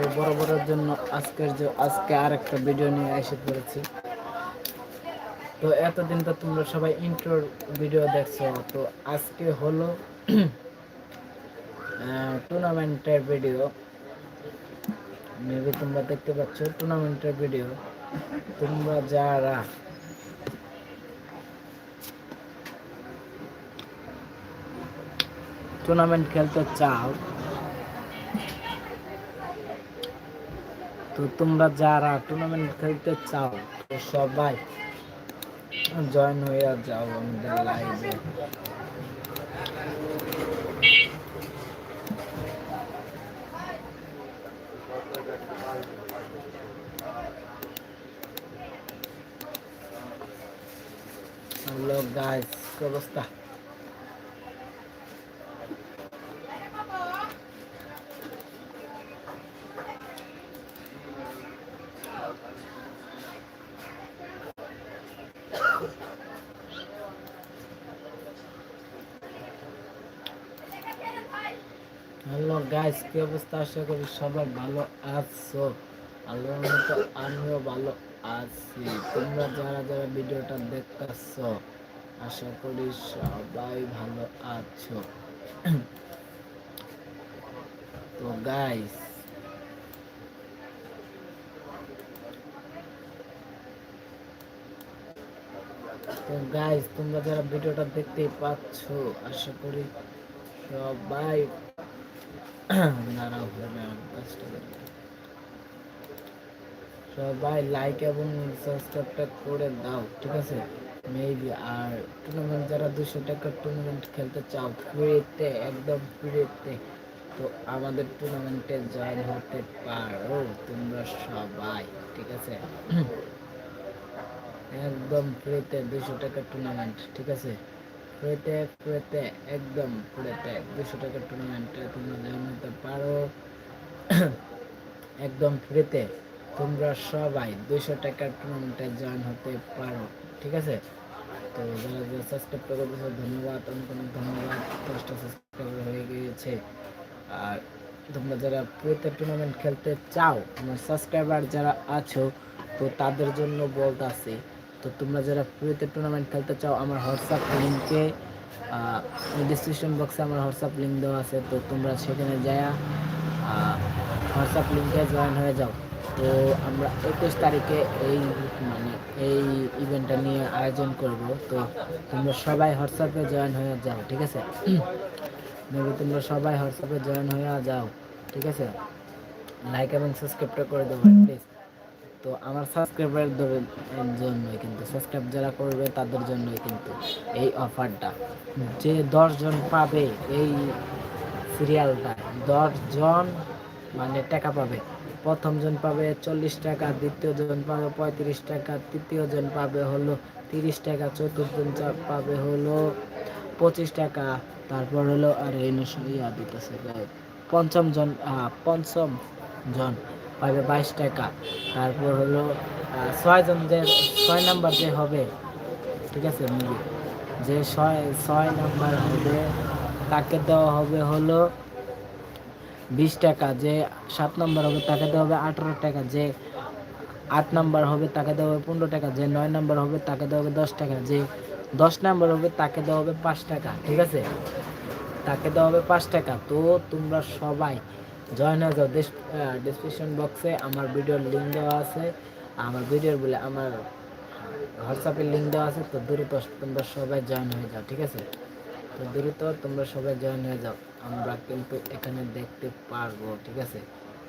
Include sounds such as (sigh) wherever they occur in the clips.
তো বড় বড়ের জন্য আজকের যে, আজকে আর একটা ভিডিও নিয়ে এসে পড়েছি। তো এতদিন তো তোমরা সবাই ইন্ট্রোর ভিডিও দেখছ। তো আজকে হলো টুর্নামেন্টের ভিডিও মেবি তোমরা দেখতে পাচ্ছ টুর্নামেন্টের ভিডিও তোমরা যারা টুর্নামেন্ট খেলতে চাও তো তোমরা যারা টুর্নামেন্ট খেলতে চাও, তো সবাই জয়েন হয়ে যাও আমাদের লাইভে হ্যালো গাইস কি অবস্থা হ্যালো গাইস কি অবস্থা? আশা করি সবাই ভালো আছো। আল্লাহর মতো আমিও ভালো আছি। তোমরা যারা যারা ভিডিওটা দেখতেছ, আশা করি সবাই ভালো আছো। তো গাইস তো গাইস তোমরা যারা ভিডিওটা দেখতেই পাচ্ছ, আশা করি সবাই (clears throat) সবাই লাইক এবং সাবস্ক্রাইবটা করে দাও, ঠিক আছে? মেবি আর টুর্নামেন্ট যারা দুশো টাকার টুর্নামেন্ট খেলতে চাও ফ্রিতে একদম ফ্রিতে তো আমাদের টুর্নামেন্টে জয়েন হতে পারো তোমরা সবাই, ঠিক আছে? (clears throat) একদম ফ্রিতে দুশো টাকার টুর্নামেন্ট ঠিক আছে? ফ্রিতে ফ্রিতে একদম ফ্রিতে দুশো টাকার টুর্নামেন্টে তোমরা জয়েন হতে পারো, (clears throat) একদম ফ্রিতে তোমরা সবাই দুশো টাকার টুর্নামেন্টে জয়েন হতে পারো, ঠিক আছে? তো যারা যারা সাবস্ক্রাইব করে ধন্যবাদ। অনেক অনেক ধন্যবাদ। দশটা সাবস্ক্রাইব হয়ে গিয়েছে। আর তোমরা যারা ফ্রিতে টুর্নামেন্ট খেলতে চাও আমার সাবস্ক্রাইবার যারা আছো, তো তাদের জন্য বলতে তো তোমরা যারা ফ্রিতে টুর্নামেন্ট খেলতে চাও, আমার হোয়াটসঅ্যাপ লিঙ্কে ডিসক্রিপশন বক্সে আমার হোয়াটসঅ্যাপ লিঙ্ক দেওয়া আছে, তো তোমরা সেখানে যায়া হোয়াটসঅ্যাপ লিঙ্কে জয়েন হয়ে যাও। তো আমরা একুশ তারিখে এই মানে এই ইভেন্টটা নিয়ে আয়োজন করব। তো তোমরা সবাই হোয়াটসঅ্যাপে জয়েন হয়ে যাও, ঠিক আছে? মেবি তোমরা সবাই হোয়াটসঅ্যাপে জয়েন হয়ে যাও, ঠিক আছে? লাইক এবং সাবস্ক্রাইবটা করে দেবো প্লিজ তো আমার সাবস্ক্রাইবারের জন্যই কিন্তু সাবস্ক্রাইব যারা করবে তাদের জন্যই কিন্তু এই অফারটা যে দশজন পাবে এই সিরিয়ালটা দশজন মানে টাকা পাবে। প্রথম জন পাবে চল্লিশ টাকা দ্বিতীয় জন পাবে পঁয়ত্রিশ টাকা তৃতীয় জন পাবে হলো তিরিশ টাকা চতুর্থ জন পাবে হলো পঁচিশ টাকা, তারপর হলো, আর এই ইয়া দিতেছে পঞ্চম জন পঞ্চম জন পাবে বাইশ টাকা। তারপর হলো ছয় জন যে, ছয় নাম্বার যে হবে, ঠিক আছে, মুরগি? যে ছয় ছয় নাম্বার হবে, তাকে দেওয়া হবে হলো বিশ টাকা। যে সাত নম্বর হবে, তাকে দেওয়া হবে আঠারো টাকা। যে আট নাম্বার হবে, তাকে দেওয়া হবে পনেরো টাকা। যে নয় নাম্বার হবে, তাকে দেওয়া হবে দশ টাকা। যে দশ নাম্বার হবে, তাকে দেওয়া হবে পাঁচ টাকা, ঠিক আছে? তাকে দেওয়া হবে পাঁচ টাকা। তো তোমরা সবাই জয়েন হয়ে যাও ডিসক্রিপশন বক্সে আমার ভিডিওর লিঙ্ক দেওয়া আছে। আমার ভিডিওর বলে আমার হোয়াটসঅ্যাপের লিঙ্ক দেওয়া আছে, তো দ্রুত তোমরা সবাই জয়েন হয়ে যাও, ঠিক আছে? তো দ্রুত তোমরা সবাই জয়েন হয়ে যাও, আমরা কিন্তু এখানে দেখতে পারব, ঠিক আছে?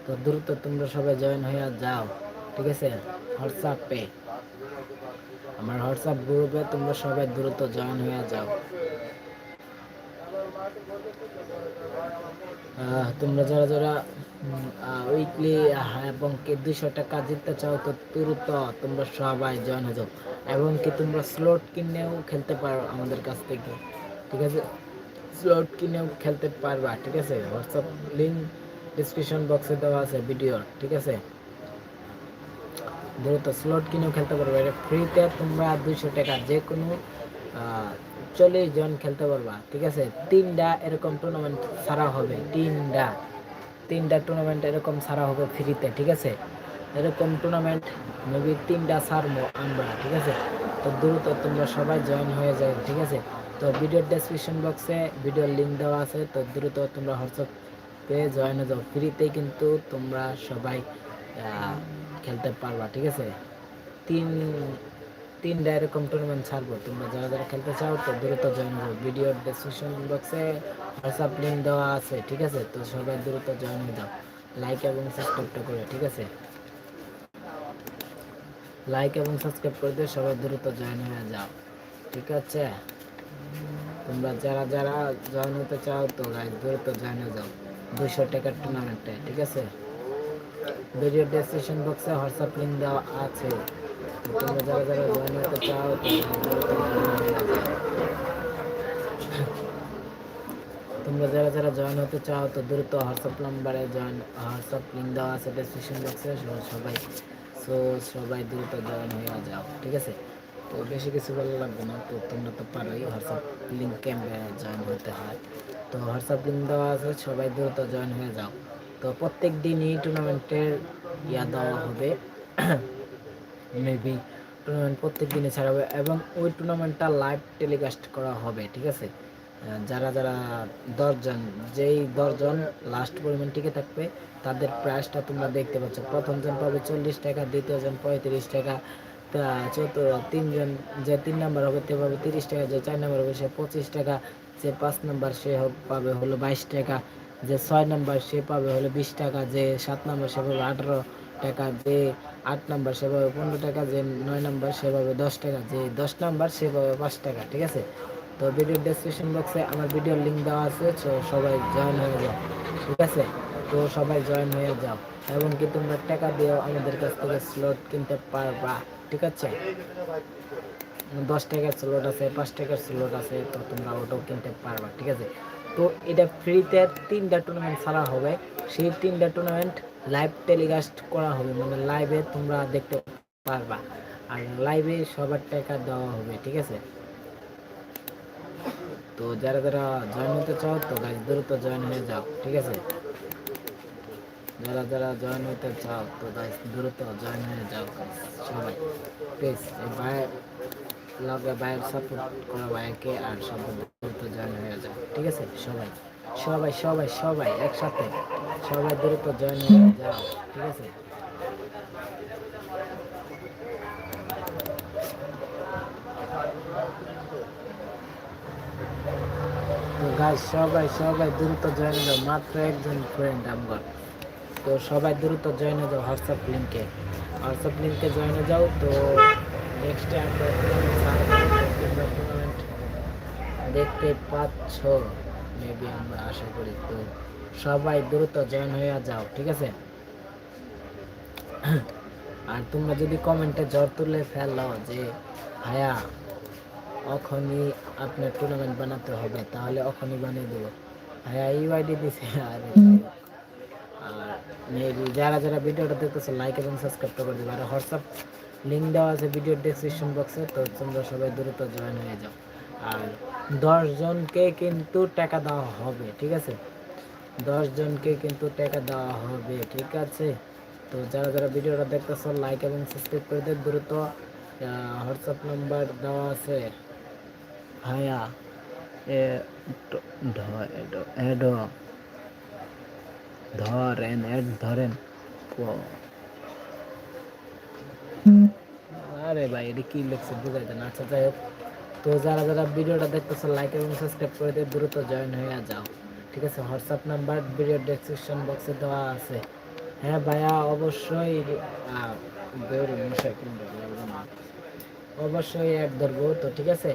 তো দ্রুত তোমরা সবাই জয়েন হয়ে যাও, ঠিক আছে? হোয়াটসঅ্যাপে আমার হোয়াটসঅ্যাপ গ্রুপে তোমরা সবাই দ্রুত জয়েন হয়ে যাও। তোমরা যারা যারা উইকলি এবং কি দুশো টাকা জিততে চাও, তো দ্রুত তোমরা সবাই জয়েন হয়ে যাও। এবং কি তোমরা স্লট কিনেও খেলতে পারো আমাদের কাছ থেকে। ঠিক আছে? স্লট কিনেও খেলতে পারবা, ঠিক আছে? হোয়াটসঅ্যাপ লিঙ্ক ডিসক্রিপশন বক্সে দেওয়া আছে ভিডিওর ঠিক আছে? দ্রুত স্লট কিনেও খেলতে পারবে। এটা ফ্রিতে তোমরা দুইশো টাকা যে কোনো চল্লিশ জন খেলতে পারবা, ঠিক আছে? তিনটা এরকম টুর্নামেন্ট ছাড়া হবে, তিনটা। তিনটা টুর্নামেন্ট এরকম ছাড়া হবে ফ্রিতে ঠিক আছে? এরকম টুর্নামেন্ট মেবি তিনটা ছাড়বো আমরা, ঠিক আছে? তো দ্রুত তোমরা সবাই জয়েন হয়ে যাবে ঠিক আছে? তো ভিডিওর ডেসক্রিপশন বক্সে ভিডিওর লিঙ্ক দেওয়া আছে, তো দ্রুত তোমরা হোয়াটসঅ্যাপ হোয়াটসঅ্যাপে জয়েন হয়ে যাও। ফ্রিতে কিন্তু তোমরা সবাই খেলতে পারবা, ঠিক আছে? তিন তিনটা এরকম টুর্নামেন্ট ছাড়বো। তোমরা যারা যারা খেলতে চাও, তো দ্রুত জয়েন যাও ভিডিওর ডেসক্রিপশন বক্সে হোয়াটসঅ্যাপ লিঙ্ক দেওয়া আছে, ঠিক আছে? তো সবাই দ্রুত জয়েন হয়ে যাও। লাইক এবং সাবস্ক্রাইবটা করে, ঠিক আছে? লাইক এবং সাবস্ক্রাইব করে দিয়ে সবাই দ্রুত জয়েন হয়ে যাও, ঠিক আছে? তোমরা যারা যারা জয়েন হতে চাও, তো গাইজ দ্রুত জয়েন হয়ে যাও। দুশো টাকার টুর্নামেন্টে ঠিক আছে? ভিডিও ডেসক্রিপশন বক্সে হোয়াটসঅ্যাপ লিঙ্ক দেওয়া আছে। তোমরা যারা যারা জয়েন হতে চাও। তোমরা যারা যারা জয়েন হতে চাও তো দ্রুত হোয়াটসঅ্যাপ নাম্বারে জয়েন হোয়াটসঅ্যাপ লিঙ্ক দেওয়া আছে ডেসক্রিপশন বক্সে সবাই সো সবাই দ্রুত জয়েন হয়ে যাও, ঠিক আছে? তো বেশি কিছু ভালো লাগবে না, তো তোমরা তো পারোই হোয়াটসঅ্যাপ লিঙ্ক ক্যাম্পে জয়েন হতে হয়। তো হোয়াটসঅ্যাপ লিঙ্ক দেওয়া আছে, সবাই দ্রুত জয়েন হয়ে যাও। তো প্রত্যেক দিনই টুর্নামেন্টের ইয়া দেওয়া হবে। মেবি টুর্নামেন্ট প্রত্যেক দিনে ছাড়াবে এবং ওই টুর্নামেন্টটা লাইভ টেলিকাস্ট করা হবে, ঠিক আছে? যারা যারা দশজন, যেই দশজন লাস্ট পরিমাণ টিকে থাকবে, তাদের প্রাইসটা তোমরা দেখতে পাচ্ছ। প্রথমজন পাবে চল্লিশ টাকা, দ্বিতীয়জন পঁয়ত্রিশ টাকা, তা চতুর্থ তিনজন যে তিন নাম্বার হবে তে পাবে তিরিশ টাকা, যে চার নাম্বার হবে, সে পঁচিশ টাকা, যে পাঁচ নাম্বার সে পাবে হলো বাইশ টাকা, যে ছয় নাম্বার সে পাবে হলো বিশ টাকা, যে সাত নাম্বার সে পাবে আঠারো টাকা যে আট নাম্বার সেভাবে, পনেরো টাকা যে নয় নাম্বার সেভাবে দশ টাকা, যে দশ নাম্বার সেভাবে পাঁচ টাকা, ঠিক আছে? তো ভিডিও ডেসক্রিপশন বক্সে আমার ভিডিওর লিঙ্ক দেওয়া আছে, তো সবাই জয়েন হয়ে যাও, ঠিক আছে? তো সবাই জয়েন হয়ে যাও, এবং কি তোমরা টাকা দিয়েও আমাদের কাছ থেকে স্লট কিনতে পারবা, ঠিক আছে? দশ টাকার স্লট আছে, পাঁচ টাকার স্লট আছে, তো তোমরা ওটাও কিনতে পারবা, ঠিক আছে? তো এটা ফ্রিতে তিনটা টুর্নামেন্ট ছাড়া হবে, সেই তিনটা টুর্নামেন্ট লাইভ টেলিকাস্ট করা হবে মানে লাইভে তোমরা দেখতে পারবা। আর লাইভে সবার টাকা দেওয়া হবে, ঠিক আছে? তো যারা যারা জয়েন হতে চাও, তো গাইজ দ্রুত জয়েন হয়ে যাও, ঠিক আছে? যারা যারা জয়েন হতে চাও, তো গাইজ দ্রুত জয়েন হয়ে যাও সবাই। প্লিজ ভাইয়ের লগে ভাইয়ের সাপোর্ট করা, ভাইকে, আর সব দ্রুত জয়েন হয়ে যাও, ঠিক আছে? সবাই সবাই সবাই সবাই একসাথে। সবাই দ্রুত জয়েন হয়ে যাও ঠিক আছে? তো সবাই সবাই দ্রুত জয়েন যাও। মাত্র একজন ফ্রেন্ড আমার। তো সবাই দ্রুত জয়েন হয়ে যাও হোয়াটসঅ্যাপ লিঙ্কে হোয়াটসঅ্যাপ লিঙ্কে জয়েন হয়ে যাও তো নেক্সট টাইম দেখতে পাচ্ছ মেবি আমরা আশা করি তো সবাই দ্রুত জয়েন হয়ে যাও, ঠিক আছে? আর তোমরা যদি কমেন্টে জ্বর তুলে ফেলো যে, ভাইয়া অখনই আপনার টুর্নামেন্ট বানাতে হবে, তাহলে অখনই বানিয়ে দেবো। ভাইয়া ইউআইডি দিছে, আর যারা যারা ভিডিওটা দেখতেছে লাইক এবং সাবস্ক্রাইব করে দেবে। আর হোয়াটসঅ্যাপ লিঙ্ক দেওয়া আছে ভিডিও ডেসক্রিপশন বক্সে তো তোমরা সবাই দ্রুত জয়েন হয়ে যাও। আর দশ জনকে কিন্তু টাকা দেওয়া হবে, ঠিক আছে? জনকে কিন্তু টাকা দেওয়া হবে, ঠিক আছে? তো যারা যারা ভিডিওটা দেখতেছো লাইক এবং সাবস্ক্রাইব করে দেবে দ্রুত হোয়াটসঅ্যাপ নাম্বার দেওয়া আছে। ঢ- এড- ধরেন, এড, ধরেন আরে ভাই, এটা কি লিখছে বুঝাই দেন। আচ্ছা যাই হোক। তো যারা যারা ভিডিওটা দেখতেছো লাইক এবং সাবস্ক্রাইব করে দিয়ে দ্রুত জয়েন হয়ে যাও। ঠিক আছে হোয়াটসঅ্যাপ নাম্বার ভিডিও ডেসক্রিপশন বক্সে দেওয়া আছে হ্যাঁ ভাইয়া, অবশ্যই। অবশ্যই অ্যাড ধরবো তো, ঠিক আছে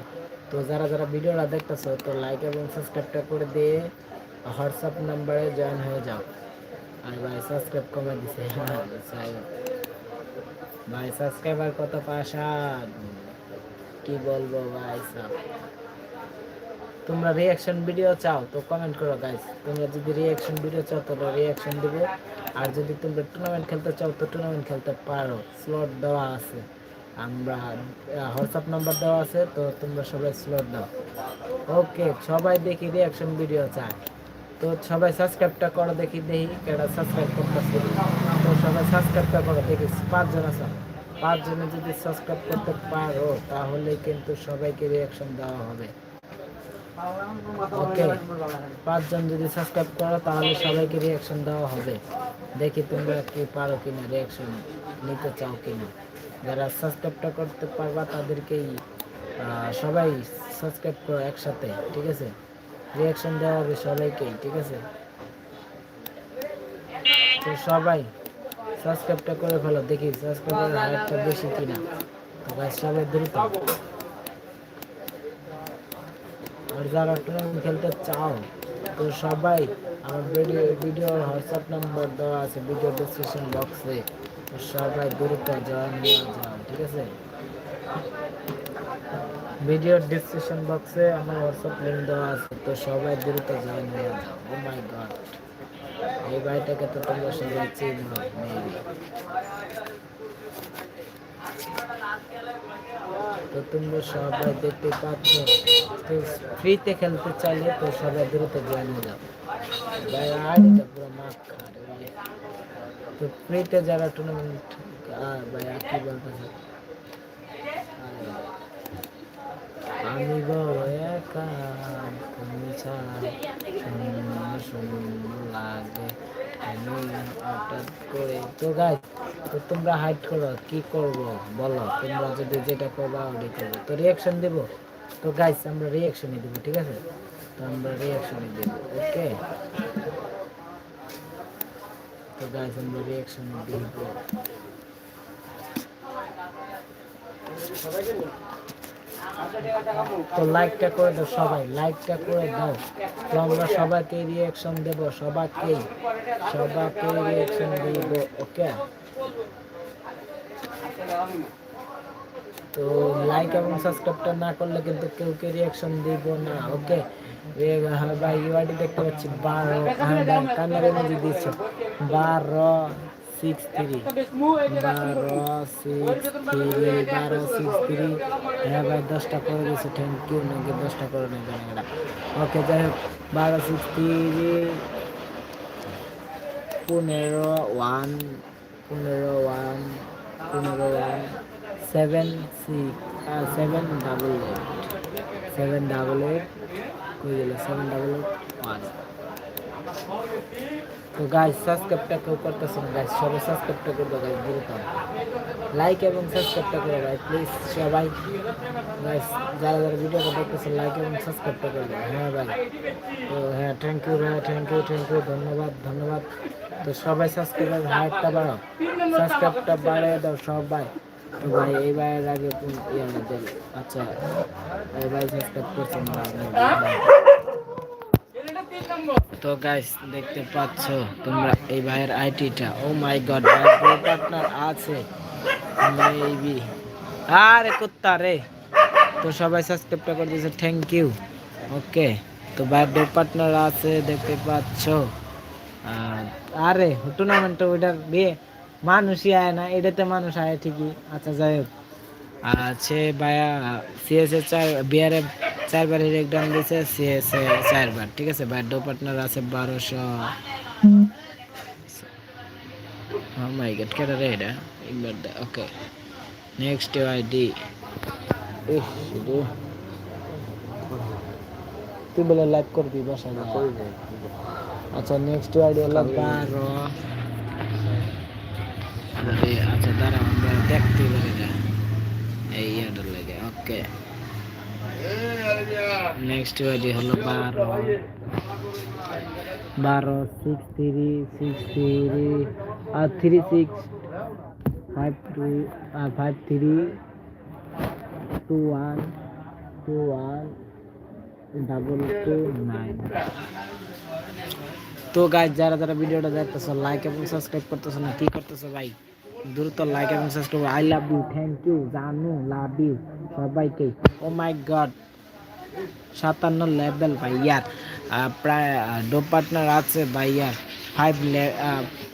তো যারা যারা ভিডিওটা দেখতেছো, তো লাইক এবং সাবস্ক্রাইবটা করে দিয়ে হোয়াটসঅ্যাপ নাম্বারে জয়েন হয়ে যাও আর ভাই সাবস্ক্রাইব কমে দিছে। ভাই সাবস্ক্রাইবার কত পাশা কি বলব ভাই সাব তোমরা রিয়াকশন ভিডিও চাও, তো কমেন্ট করো গাইস তোমরা যদি রিয়াকশন ভিডিও চাও তো রিয়াকশন দেবো আর যদি তোমরা টুর্নামেন্ট খেলতে চাও, তো টুর্নামেন্ট খেলতে পারো। স্লট দেওয়া আছে। আমরা হোয়াটসঅ্যাপ নাম্বার দেওয়া আছে, তো তোমরা সবাই স্লট দাও। ওকে সবাই দেখি রিয়াকশন ভিডিও চায়। তো সবাই সাবস্ক্রাইবটা করো দেখি দেখি কেডা সাবস্ক্রাইব করতেছে। তো সবাই সাবস্ক্রাইবটা করো দেখি, পাঁচজন আছে? পাঁচজনে যদি সাবস্ক্রাইব করতে পারো, তাহলে কিন্তু সবাইকে রিয়াকশন দেওয়া হবে। ওকে পাঁচজন যদি সাবস্ক্রাইব করো, তাহলে সবাইকে রিয়াকশন দেওয়া হবে। দেখি তোমরা কি পারো কিনা রিয়াকশন নিতে চাও কিনা। যারা সাবস্ক্রাইবটা করতে পারবা, তাদেরকেই সবাই সাবস্ক্রাইব করো একসাথে, ঠিক আছে? রিয়াকশন দেওয়া হবে সবাইকেই, ঠিক আছে? তো সবাই সাবস্ক্রাইবটা করে ফেলো। দেখি সাবস্ক্রাইবের হারটা বেশি কিনা। তো সবাই দ্রুত। আর যারা টুর্নামেন্ট খেলতে চাও, তো সবাই আমার ভিডিও, ভিডিওর হোয়াটসঅ্যাপ নাম্বার দেওয়া আছে, ভিডিও ডিসক্রিপশন বক্সে সবাই দ্রুত জয়েন হয়ে যাও, ঠিক আছে? ভিডিওর ডিসক্রিপশন বক্সে আমার হোয়াটসঅ্যাপ লিঙ্ক দেওয়া আছে, তো সবাই দ্রুত জয়েন হয়ে যাও। মাই গড এই ভাইটাকে তো তোমরা সবাই চিনো, মেবি। তো তোমরা সবাই দেখতে পাচ্ছ, তো ফ্রিতে খেলতে চাইলে তো সবাই দ্রুত জয়েন হয়ে যাও ভাই আইডিটা পুরো মাখ খারে ভাই। তো ফ্রিতে যারা টুর্নামেন্ট ভাই, আর কি বলতেছে আমি বড় একা তুমি ছাড়া লাগে। গাই তো তোমরা হাইট করো, কি করব? বলো, তোমরা যদি যেটা করবা ওটাই করব। তো রিয়াকশন দেব। তো গাইস আমরা রিয়াকশনই দেবো, ঠিক আছে? তো আমরা রিয়াকশনই দেবো ওকে তো গাইস আমরা রিয়াকশন দিব। তো লাইকটা করে দাও সবাই লাইকটা করে দাও। তো আমরা সবাইকে রিয়াকশন দেব, সবাইকে সবাইকে রিয়াকশন দিব ওকে তো লাইক এবং সাবস্ক্রাইবটা না করলে কিন্তু কেউ কে রিয়াকশন দিব না ওকে হ্যাঁ ভাই ইউআইডি দেখতে পাচ্ছি বারো হ্যাঁ কান্নার এমনি দিচ্ছে বারো সিক্স থ্রি বারো সিক্স থ্রি বারো সিক্স থ্রি হ্যাঁ ভাই দশটা করে দিয়েছে থ্যাংক ইউ নাকি দশটা করে নেই কেনাকাটা ওকে যাই হোক বারো সিক্স থ্রি পনেরো ওয়ান পনেরো ওয়ান পনেরো one seven six seven double eight seven double eight কই গেল? সেভেন ডাবল এইট ওয়ান তো গাইস সাবস্ক্রাইবটা কেউ করতেছে না গাইস সবাই সাবস্ক্রাইবটা করবে গাইস দ্রুত। লাইক এবং সাবস্ক্রাইবটা করে ভাই প্লিজ সবাই গাইস যারা যারা ভিডিওটা দেখতেছে লাইক এবং সাবস্ক্রাইবটা করে দেয় হ্যাঁ ভাই। তো হ্যাঁ থ্যাংক ইউ ভাই থ্যাংক ইউ থ্যাংক ইউ ধন্যবাদ ধন্যবাদ। তো সবাই সাবস্ক্রাইবার হাইটটা বাড়াও। সাবস্ক্রাইবটা বাড়িয়ে দাও সবাই। তো ভাই, এই ভাইয়ের আগে কোন ইয়ে আমাদের আচ্ছা এই ভাই সাবস্ক্রাইব করছেন না। তো গাইস দেখতে পাচ্ছ তোমরা এই ভাইয়ের আইটিটা ও মাই গড ভাই পার্টনার আছে মেবি আরে কুত্তা রে। তো সবাই সাবস্ক্রাইবটা করে দিয়েছে থ্যাংক ইউ ওকে তো ভাইয়ের পার্টনার আছে, দেখতে পাচ্ছ। আর টুর্নামেন্ট ওইটার বিয়ে মানুষই আয় না, এটাতে মানুষ আয় ঠিকই। আচ্ছা যাই হোক। আছে ভাইয়া সিএসএ চার বিয়ারে চারবার হিরেক ডান দিয়েছে সিএসএ চারবার ঠিক আছে? ভাই ডো পার্টনার আছে বারোশো। Oh my god, কেটে রে এটা? একবার ওকে নেক্সট আইডি তুই বলে লাইভ করবি বাসা আচ্ছা নেক্সট আইডি হলো বারো। আচ্ছা দাঁড়া আমরা দেখতে পারি না। এই ইয়াটার লাগে ওকে নেক্সট আইডি হলো বারো। বারো সিক্স থ্রি সিক্স থ্রি আর three six five two five three two one two one double two nine তো গাইজ যারা যারা ভিডিওটা দেখতেছো লাইক এবং সাবস্ক্রাইব করতেছো না, কি করতেছো ভাই? দ্রুত লাইক এবং subscribe I love you thank you Janu love you সবাইকে। ও মাই গড সাতান্ন লেভেল ভাইয়ার প্রায় ডো পার্টনার আছে ভাইয়ার। ফাইভ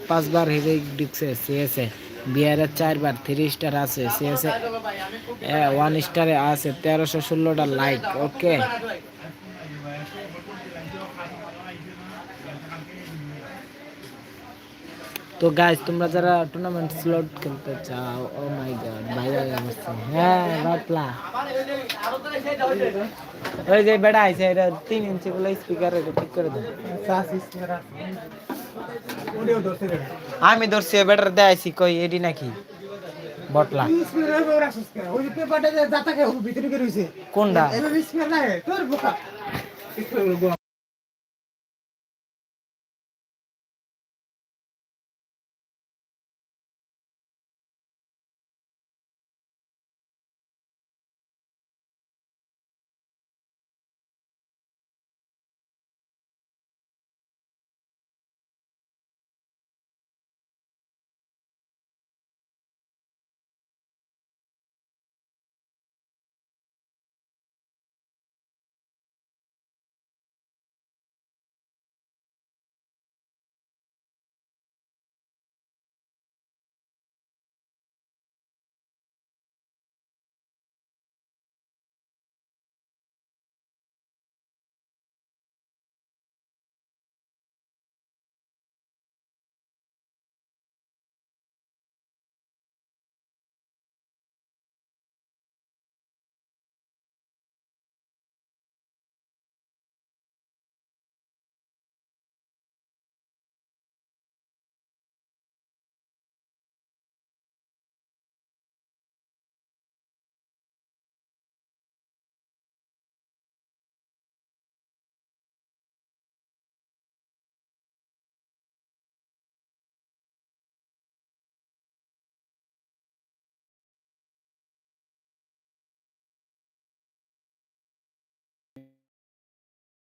পাঁচবার হিরে ডিক্সে সিএসএ বিহারের চারবার থ্রি স্টার আছে সিএসএ ওয়ান স্টারে আছে, তেরোশো ষোলোটা লাইক ওকে তো গাইজ তোমরা যারা টুর্নামেন্ট স্লট খেলতে চাও ও মাই গড বাইরে আসছে হ্যাঁ বাতলা ওই যে বেড়া আছে এটা তিন ইঞ্চি বলে স্পিকার এটা ঠিক করে দাও। আমি ধরছি বেটার দেয়াইছি কই এডি নাকি? বটলা কোনটা?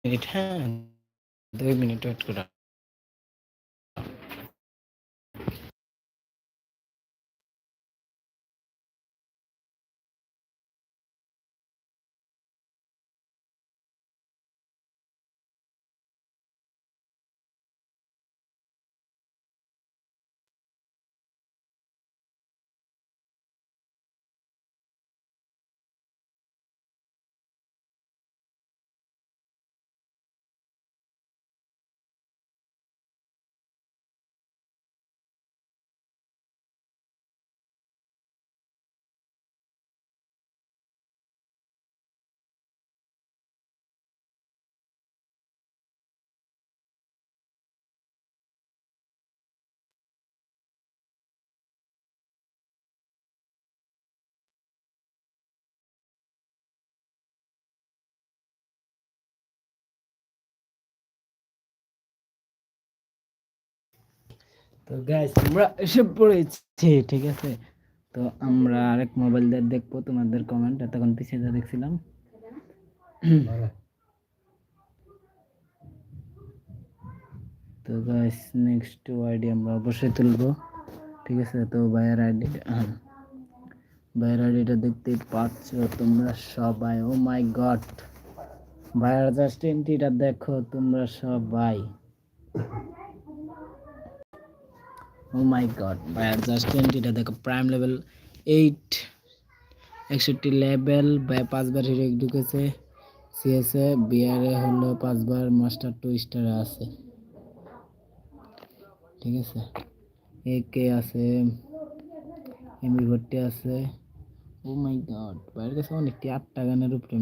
মিনিট হ্যাঁ দুই মিনিট ওয়েট করে তো গাইস আমরা এসে পড়েছি, ঠিক আছে? তো আমরা আরেক মোবাইল দিয়ে দেখব, তোমাদের কমেন্ট এতক্ষণ পিছিয়ে যা দেখছিলাম। তো গাইস নেক্সট আইডি আমরা অবশ্যই তুলবো, ঠিক আছে? তো ভাইয়ের আইডি ভাইয়ের আইডিটা দেখতে পাচ্ছ তোমরা সবাই ও মাই গড ভাইয়ার জাস্ট এন্ট্রিটা দেখো তোমরা সবাই। ও মাই গড ভাইয়ার জাস্ট টোয়েন্টি এটা দেখো প্রাইম লেভেল এইট একষট্টি লেভেল পাঁচবার হিরো ঢুকেছে সিএসএ বিআরে হলো পাঁচবার মাস্টার টু স্টারে আছে। ঠিক আছে? এ কে আছে এমবি ভর্তি আছে। ও মাই গড বাইরের কাছে অনেকটি আটটা গানের উপরে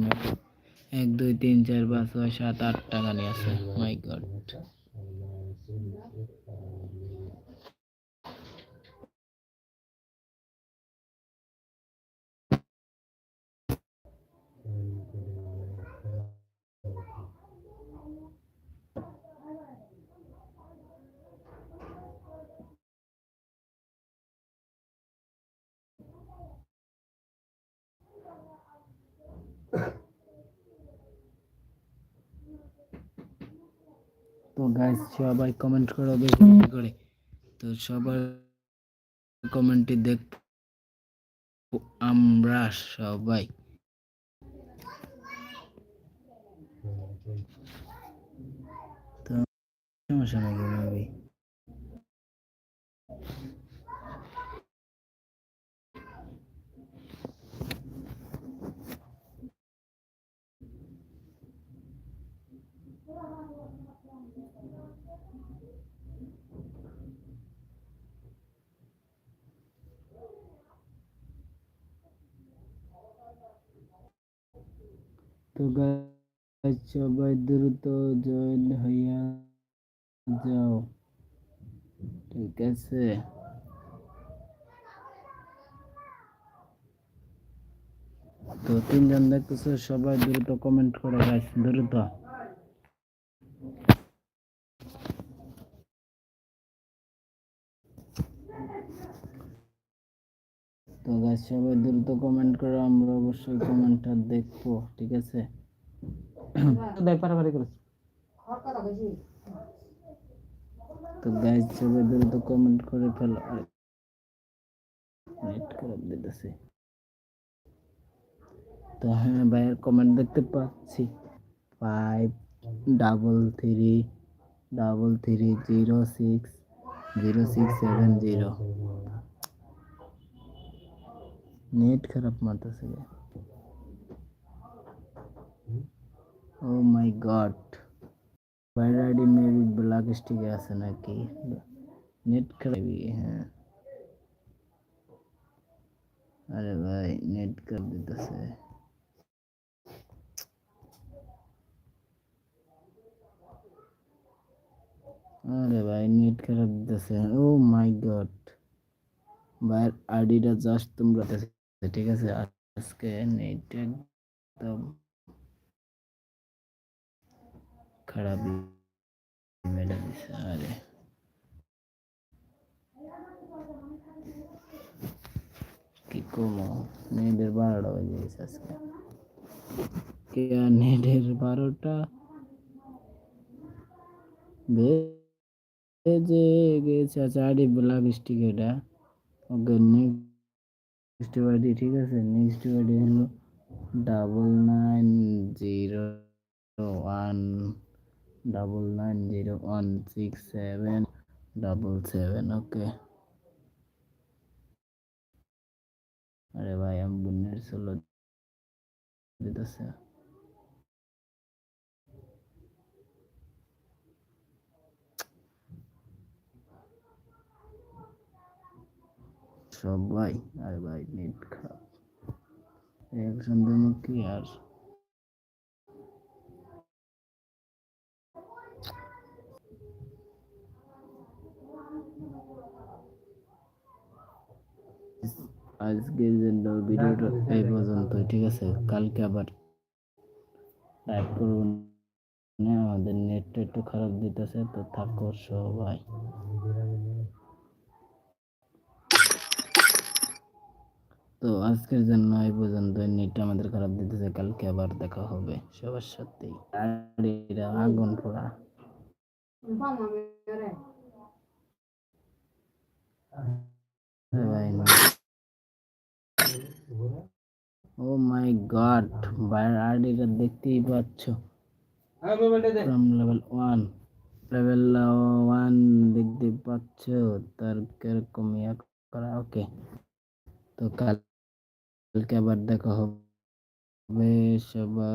এক, দুই, তিন, চার, পাঁচ, ছয়, সাত, আটটা গানই আছে। মাই গড তো গাইস সবাই কমেন্ট করো বেশি করে। তো সবার কমেন্টটি দেখ আমরা সবাই। তো সমস্যা নাকি guys, সবাই দ্রুত জয়েন হইয়া যাও। ঠিক আছে। তো তিনজন দেখতেছো সবাই দ্রুত কমেন্ট করে গাছ দ্রুত তো গাইস সবাই দ্রুত কমেন্ট করো আমরা অবশ্যই কমেন্টটা দেখব ঠিক আছে? (coughs) দেখ পারাপারি করে তো গাইস সবাই দ্রুত কমেন্ট করে ফেলো নেট খারাপ দিতেছে। তো হ্যাঁ ভাইয়ের কমেন্ট দেখতে পাচ্ছি। Five double three double three zero six zero six seven zero net খারাপ মারতেছে ও মাই গড বাইরে আইডি মেবি ব্ল্যাক স্টিকে আছে নাকি নেট খারাপ হ্যাঁ আরে ভাই নেট খারাপ দিতেছে আরে ভাই নেট খারাপ দিতেছে ও মাই গড ভাইয়ের আইডিটা জাস্ট তোমরা ঠিক আছে, আজকে নেট একদম খারাপ দিছে, আরে। কি কমো নেটের বারোটা বাজে গেছে আজকে। আর নেটের বারোটা? বেজে গেছে আচ্ছা আইডি ব্ল্যাক স্টিক এটা। ওকে নেক্সট ওয়ার্ডে ঠিক আছে? নেক্সট ওয়ার্ডে হলো double nine zero one double nine zero one six seven double seven okay আরে ভাই, আমি বুনের ষোলো দিতেছে। সবাই আর ভাই নেট খারাপ। একজন দেবো কি আর? আজকের জন্য ভিডিওটা এই পর্যন্ত ঠিক আছে? কালকে আবার লাইভ করব। না আমাদের নেটটা একটু খারাপ দিতেছে তো থাকো সবাই। তো আজকের জন্য এই পর্যন্ত নেট আমাদের খারাপ দিতেছে, কালকে আবার দেখা হবে। সবার সাথেই। আগুন পোড়া। ও মাই গড বাইরের আইডিটা দেখতেই পাচ্ছ। লেভেল ওয়ান লেভেল ওয়ান দেখতে পাচ্ছ, তার কীরকম ইয়া করা ওকে তো কালকে আবার দেখা হবে সবাই।